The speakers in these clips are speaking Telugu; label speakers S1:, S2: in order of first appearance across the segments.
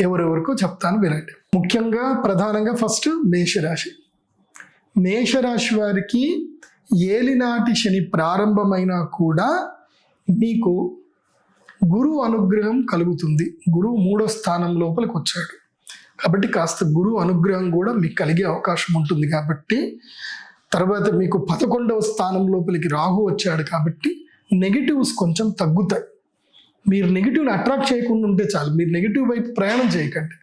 S1: ఎవరెవరికో చెప్తాను వినండి. ముఖ్యంగా ప్రధానంగా ఫస్ట్ మేషరాశి. మేషరాశి వారికి ఏలినాటి శని ప్రారంభమైనా కూడా మీకు గురువు అనుగ్రహం కలుగుతుంది. గురువు మూడో స్థానం లోపలికి వచ్చాడు. కాబట్టి కాస్త గురువు అనుగ్రహం కూడా మీకు కలిగే అవకాశం ఉంటుంది కాబట్టి తర్వాత మీకు పదకొండవ స్థానం లోపలికి రాహు వచ్చాడు కాబట్టి నెగిటివ్స్ కొంచెం తగ్గుతాయి. మీరు నెగిటివ్ని అట్రాక్ట్ చేయకుండా ఉంటే చాలు. మీరు నెగిటివ్ వైపు ప్రయాణం చేయకండి.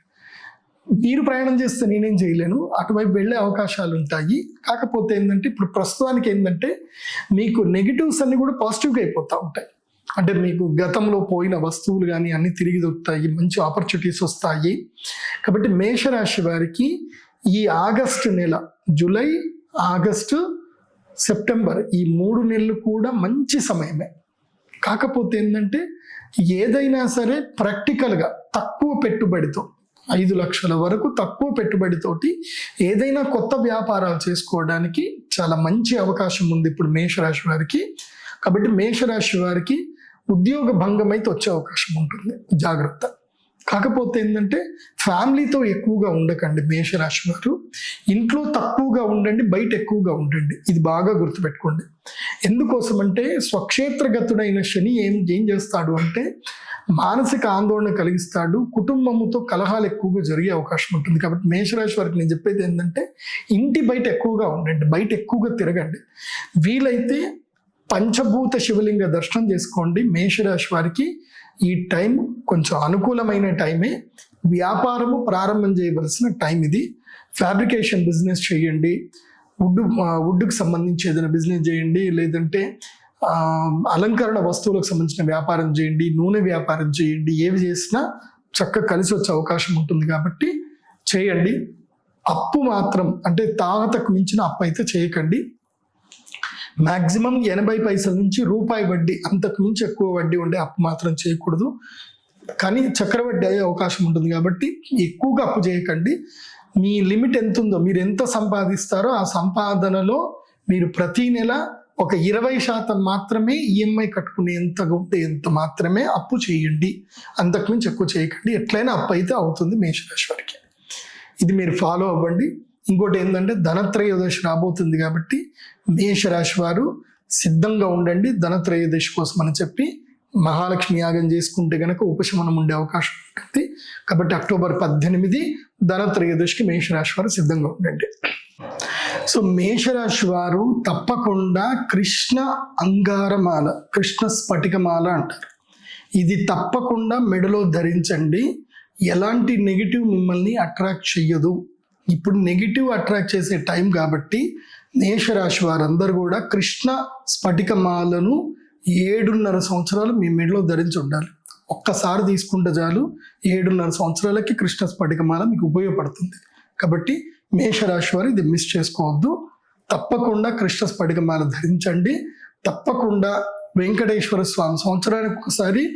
S1: మీరు ప్రయాణం చేస్తే నేనేం చేయలేను. అటువైపు వెళ్ళే అవకాశాలు ఉంటాయి. కాకపోతే ఏంటంటే ఇప్పుడు ప్రస్తుతానికి ఏంటంటే మీకు నెగిటివ్స్ అన్నీ కూడా పాజిటివ్గా అయిపోతూ ఉంటాయి. అంటే మీకు గతంలో పోయిన వస్తువులు కానీ అన్నీ తిరిగి దొరుకుతాయి. మంచి ఆపర్చునిటీస్ వస్తాయి. కాబట్టి మేషరాశి వారికి ఈ ఆగస్టు నెల జూలై ఆగస్టు సెప్టెంబర్ ఈ మూడు నెలలు కూడా మంచి సమయమే. కాకపోతే ఏంటంటే ఏదైనా సరే ప్రాక్టికల్గా తక్కువ పెట్టుబడితో ఐదు లక్షల వరకు తక్కువ పెట్టుబడితోటి ఏదైనా కొత్త వ్యాపారాలు చేసుకోవడానికి చాలా మంచి అవకాశం ఉంది ఇప్పుడు మేషరాశి వారికి. కాబట్టి మేషరాశి వారికి ఉద్యోగ భంగం అయితే వచ్చే అవకాశం ఉంటుంది. జాగ్రత్త. కాకపోతే ఏంటంటే ఫ్యామిలీతో ఎక్కువగా ఉండకండి మేషరాశి వారు. ఇంట్లో తక్కువగా ఉండండి బయట ఎక్కువగా ఉండండి. ఇది బాగా గుర్తుపెట్టుకోండి. ఎందుకోసం అంటే స్వక్షేత్రగతుడైన శని ఏం ఏం చేస్తాడు అంటే మానసిక ఆందోళన కలిగిస్తాడు కుటుంబముతో కలహాలు ఎక్కువగా జరిగే అవకాశం ఉంటుంది. కాబట్టి మేషరాశి వారికి నేను చెప్పేది ఏంటంటే ఇంటి బయట ఎక్కువగా ఉండండి బయట ఎక్కువగా తిరగండి. వీలైతే పంచభూత శివలింగ దర్శనం చేసుకోండి మేషరాశి వారికి. ఈ టైం కొంచెం అనుకూలమైన టైమే వ్యాపారము ప్రారంభం చేయవలసిన టైం ఇది. ఫ్యాబ్రికేషన్ బిజినెస్ చేయండి. వుడ్ వుడ్కి సంబంధించి ఏదైనా బిజినెస్ చేయండి. లేదంటే అలంకరణ వస్తువులకు సంబంధించిన వ్యాపారం చేయండి. నూనె వ్యాపారం చేయండి. ఏవి చేసినా చక్కగా కలిసి వచ్చే అవకాశం ఉంటుంది కాబట్టి చేయండి. అప్పు మాత్రం అంటే తాగతకు మించిన అప్పు అయితే చేయకండి. మ్యాక్సిమం ఎనభై పైసల నుంచి రూపాయి వడ్డీ అంతకు మించి ఎక్కువ వడ్డీ ఉండే అప్పు మాత్రం చేయకూడదు. కానీ చక్రవడ్డీ అయ్యే అవకాశం ఉంటుంది కాబట్టి ఎక్కువగా అప్పు చేయకండి. మీ లిమిట్ ఎంత ఉందో మీరు ఎంత సంపాదిస్తారో ఆ సంపాదనలో మీరు ప్రతి నెల ఒక ఇరవై శాతం మాత్రమే ఈఎంఐ కట్టుకునే ఎంత ఉంటే ఎంత మాత్రమే అప్పు చేయండి. అంతకు మించి ఎక్కువ చేయకండి. ఎట్లయినా అప్పు అయితే అవుతుంది మేషరాశి వారికి. ఇది మీరు ఫాలో అవ్వండి. ఇంకోటి ఏంటంటే ధనత్రయోదశి రాబోతుంది కాబట్టి మేషరాశి వారు సిద్ధంగా ఉండండి. ధనత్రయోదశి కోసం అని చెప్పి మహాలక్ష్మి యాగం చేసుకుంటే కనుక ఉపశమనం ఉండే అవకాశం ఉంటుంది. కాబట్టి అక్టోబర్ పద్దెనిమిది ధనత్రయోదశికి మేషరాశి వారు సిద్ధంగా ఉండండి. సో మేషరాశి వారు తప్పకుండా కృష్ణ అంగారమాల కృష్ణ స్ఫటికమాల అంటారు. ఇది తప్పకుండా మెడలో ధరించండి. ఎలాంటి నెగిటివ్ మిమ్మల్ని అట్రాక్ట్ చెయ్యదు. ఇప్పుడు నెగిటివ్ అట్రాక్ట్ చేసే టైం కాబట్టి మేషరాశి వారందరూ కూడా కృష్ణ స్ఫటికమాలను ఏడున్నర సంవత్సరాలు మీ మెడలో ధరించి ఉండాలి. ఒక్కసారి తీసుకుంటే చాలు ఏడున్నర సంవత్సరాలకి కృష్ణ స్ఫటికమాల మీకు ఉపయోగపడుతుంది. కాబట్టి మేషరాశి వారు ఇది మిస్ చేసుకోవద్దు. తప్పకుండా కృష్ణ స్ఫటికమాల ధరించండి. తప్పకుండా వెంకటేశ్వర స్వామి సంవత్సరానికి ఒకసారి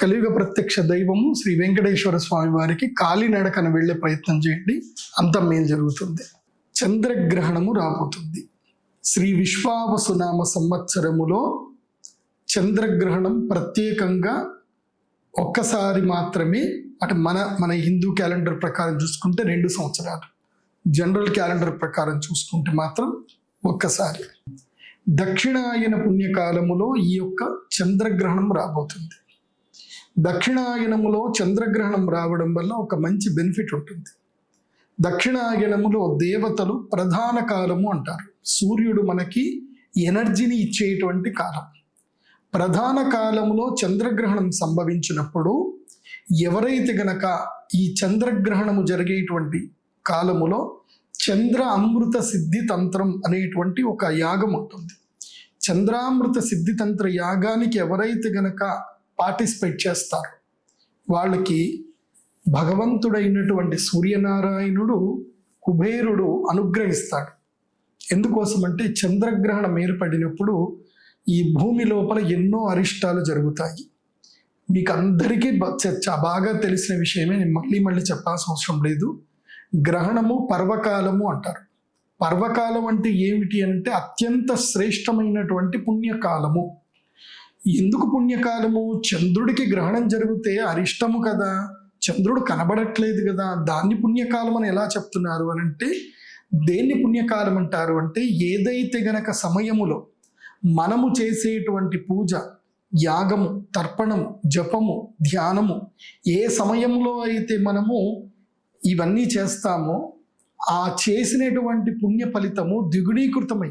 S1: కలియుగ ప్రత్యక్ష దైవము శ్రీ వెంకటేశ్వర స్వామి వారికి కాలినడకన వెళ్ళే ప్రయత్నం చేయండి. అంత మేలు జరుగుతుంది. చంద్రగ్రహణము రాబోతుంది. శ్రీ విశ్వావసునామ సంవత్సరములో చంద్రగ్రహణం ప్రత్యేకంగా ఒక్కసారి మాత్రమే అంటే మన మన హిందూ క్యాలెండర్ ప్రకారం చూసుకుంటే రెండు సంవత్సరాలు. జనరల్ క్యాలెండర్ ప్రకారం చూసుకుంటే మాత్రం ఒక్కసారి. దక్షిణాయన పుణ్యకాలములో ఈ యొక్క చంద్రగ్రహణం రాబోతుంది. దక్షిణాయనములో చంద్రగ్రహణం రావడం వల్ల ఒక మంచి బెనిఫిట్ ఉంటుంది. దక్షిణాయనములో దేవతలు ప్రధాన కాలము అంటారు. సూర్యుడు మనకి ఎనర్జీని ఇచ్చేటువంటి కాలం. ప్రధాన కాలంలో చంద్రగ్రహణం సంభవించినప్పుడు ఎవరైతే గనక ఈ చంద్రగ్రహణము జరిగేటువంటి కాలములో చంద్ర అమృత సిద్ధి తంత్రం అనేటువంటి ఒక యాగం ఉంటుంది. చంద్రామృత సిద్ధి తంత్ర యాగానికి ఎవరైతే గనక పార్టిసిపేట్ చేస్తారు. వాళ్ళకి భగవంతుడైనటువంటి సూర్యనారాయణుడు కుబేరుడు అనుగ్రహిస్తాడు. ఎందుకోసమంటే చంద్రగ్రహణం ఏర్పడినప్పుడు ఈ భూమి లోపల ఎన్నో అరిష్టాలు జరుగుతాయి. మీకు అందరికీ బాగా తెలిసిన విషయమే నేను మళ్ళీ మళ్ళీ చెప్పాల్సిన అవసరం లేదు. గ్రహణము పర్వకాలము అంటారు. పర్వకాలం అంటే ఏమిటి అంటే అత్యంత శ్రేష్టమైనటువంటి పుణ్యకాలము. ఎందుకు పుణ్యకాలము? చంద్రుడికి గ్రహణం జరిగితే అరిష్టము కదా. చంద్రుడు కనబడట్లేదు కదా. దాన్ని పుణ్యకాలం అని ఎలా చెప్తున్నారు అని అంటే దేన్ని పుణ్యకాలం అంటారు అంటే ఏదైతే గనక సమయములో మనము చేసేటువంటి పూజ యాగము తర్పణము జపము ధ్యానము ఏ సమయంలో అయితే మనము ఇవన్నీ చేస్తామో ఆ చేసినటువంటి పుణ్య ఫలితము ద్విగుణీకృతమై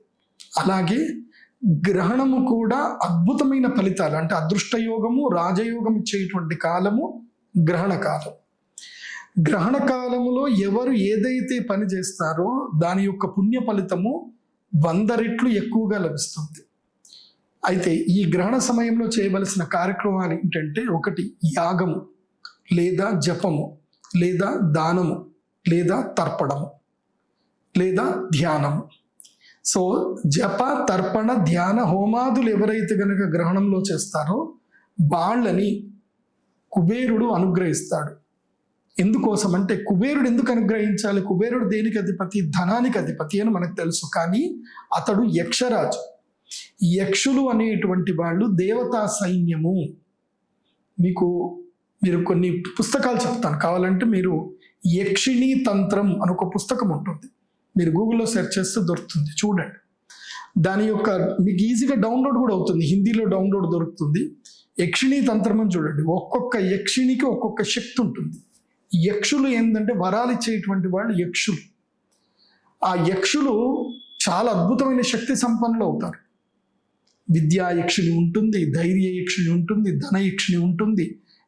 S1: అలాగే గ్రహణము కూడా అద్భుతమైన ఫలితాలు అంటే అదృష్టయోగము రాజయోగం ఇచ్చేటువంటి కాలము గ్రహణ కాలం. గ్రహణ కాలములో ఎవరు ఏదైతే పని చేస్తారో దాని యొక్క పుణ్య ఫలితము వంద రెట్లు ఎక్కువగా లభిస్తుంది. అయితే ఈ గ్రహణ సమయంలో చేయవలసిన కార్యక్రమాలు ఏంటంటే ఒకటి యాగము లేదా జపము లేదా దానము లేదా తర్పణము లేదా ధ్యానము. సో జప తర్పణ ధ్యాన హోమాదులు ఎవరైతే కనుక గ్రహణంలో చేస్తారో వాళ్ళని కుబేరుడు అనుగ్రహిస్తాడు. ఎందుకోసం అంటే కుబేరుడు ఎందుకు అనుగ్రహించాలి? కుబేరుడు దేనికి అధిపతి? ధనానికి అధిపతి అని మనకు తెలుసు. కానీ అతడు యక్షరాజు. యక్షులు అనేటువంటి వాళ్ళు దేవతా సైన్యము. మీకు మీరు కొన్ని పుస్తకాలు చెప్తాను. కావాలంటే మీరు యక్షిణీ తంత్రం అని ఒక పుస్తకం ఉంటుంది. మీరు గూగుల్లో సెర్చ్ చేస్తే దొరుకుతుంది. చూడండి. దాని యొక్క మీకు ఈజీగా డౌన్లోడ్ కూడా అవుతుంది. హిందీలో డౌన్లోడ్ దొరుకుతుంది. యక్షిణీ తంత్రం అని చూడండి. ఒక్కొక్క యక్షిణికి ఒక్కొక్క శక్తి ఉంటుంది. యక్షులు ఏంటంటే వరాలు ఇచ్చేటువంటి వాళ్ళు యక్షులు. ఆ యక్షులు చాలా అద్భుతమైన శక్తి సంపన్నులు అవుతారు. విద్యా యక్షిణి ఉంటుంది ధైర్య యక్షిణి ఉంటుంది ధన యక్షిణి ఉంటుంది.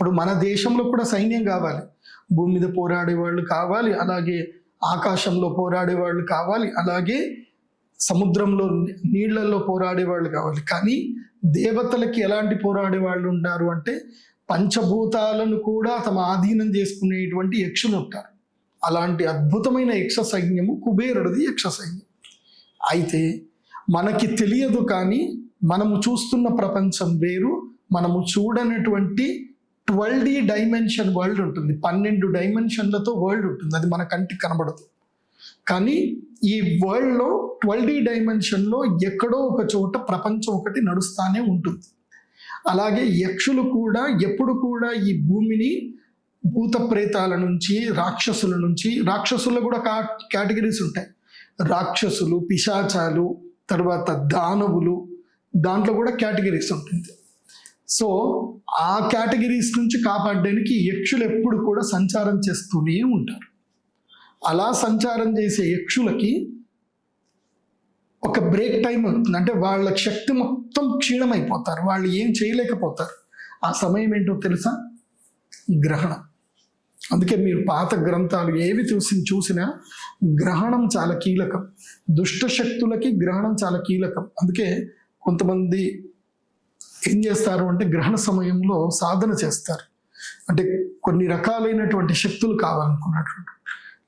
S1: ఇప్పుడు మన దేశంలో కూడా సైన్యం కావాలి. భూమి మీద పోరాడే వాళ్ళు కావాలి అలాగే ఆకాశంలో పోరాడే వాళ్ళు కావాలి అలాగే సముద్రంలో నీళ్ళలో పోరాడే వాళ్ళు కావాలి. కానీ దేవతలకి ఎలాంటి పోరాడే వాళ్ళు ఉంటారు అంటే పంచభూతాలను కూడా తమ ఆధీనం చేసుకునేటువంటి యక్షులు ఉంటారు. అలాంటి అద్భుతమైన యక్ష సైన్యము కుబేరుడిది యక్ష సైన్యం. అయితే మనకి తెలియదు కానీ మనము చూస్తున్న ప్రపంచం వేరు మనము చూడనటువంటి ట్వెల్వ్ డి డైమెన్షన్ వరల్డ్ ఉంటుంది. పన్నెండు డైమెన్షన్లతో వరల్డ్ ఉంటుంది. అది మన కంటికి కనబడదు. కానీ ఈ వరల్డ్లో ట్వెల్వ్ డి డైమెన్షన్లో ఎక్కడో ఒక చోట ప్రపంచం ఒకటి నడుస్తానే ఉంటుంది. అలాగే యక్షులు కూడా ఎప్పుడు కూడా ఈ భూమిని భూత ప్రేతాల నుంచి రాక్షసుల నుంచి రాక్షసుల్లో కూడా కా కేటగిరీస్ ఉంటాయి. రాక్షసులు పిశాచాలు తర్వాత దానవులు దాంట్లో కూడా కేటగిరీస్ ఉంటుంది. సో ఆ కేటగిరీస్ నుంచి కాపాడడానికి యక్షులు ఎప్పుడు కూడా సంచారం చేస్తూనే ఉంటారు. అలా సంచారం చేసే యక్షులకి ఒక బ్రేక్ టైం అవుతుంది అంటే వాళ్ళ శక్తి మొత్తం క్షీణమైపోతారు. వాళ్ళు ఏం చేయలేకపోతారు. ఆ సమయం ఏంటో తెలుసా? గ్రహణం. అందుకే మీరు పాత గ్రంథాలు ఏవి చూసి చూసినా గ్రహణం చాలా కీలకం. దుష్ట శక్తులకి గ్రహణం చాలా కీలకం. అందుకే కొంతమంది ఏం చేస్తారు అంటే గ్రహణ సమయంలో సాధన చేస్తారు. అంటే కొన్ని రకాలైనటువంటి శక్తులు కావాలనుకున్నటువంటి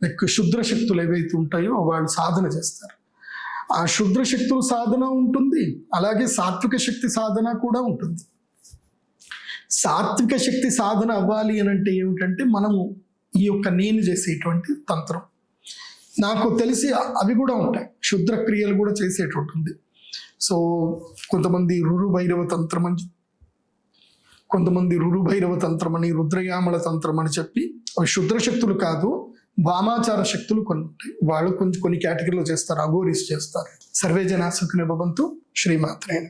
S1: లైక్ శుద్ర శక్తులు ఏవైతే ఉంటాయో వాళ్ళు సాధన చేస్తారు. ఆ శుద్ర శక్తుల సాధన ఉంటుంది అలాగే సాత్విక శక్తి సాధన కూడా ఉంటుంది. సాత్విక శక్తి సాధన అవ్వాలి అని అంటే ఏమిటంటే మనము ఈ యొక్క నేను చేసేటువంటి తంత్రం. నాకు తెలిసి అవి కూడా ఉంటాయి. క్షుద్రక్రియలు కూడా చేసేటువంటి సో కొంతమంది రురు భైరవ తంత్రం అని కొంతమంది రురు భైరవ తంత్రం అని రుద్రయామల తంత్రం అని చెప్పి అవి శుద్ర శక్తులు కాదు వామాచార శక్తులు కొన్ని ఉంటాయి. వాళ్ళు కొంచెం కొన్ని కేటగిరీలో చేస్తారు అగోరీస్ చేస్తారు. సర్వే సుఖ నిభవంతు భవంతు శ్రీమాత్రేణ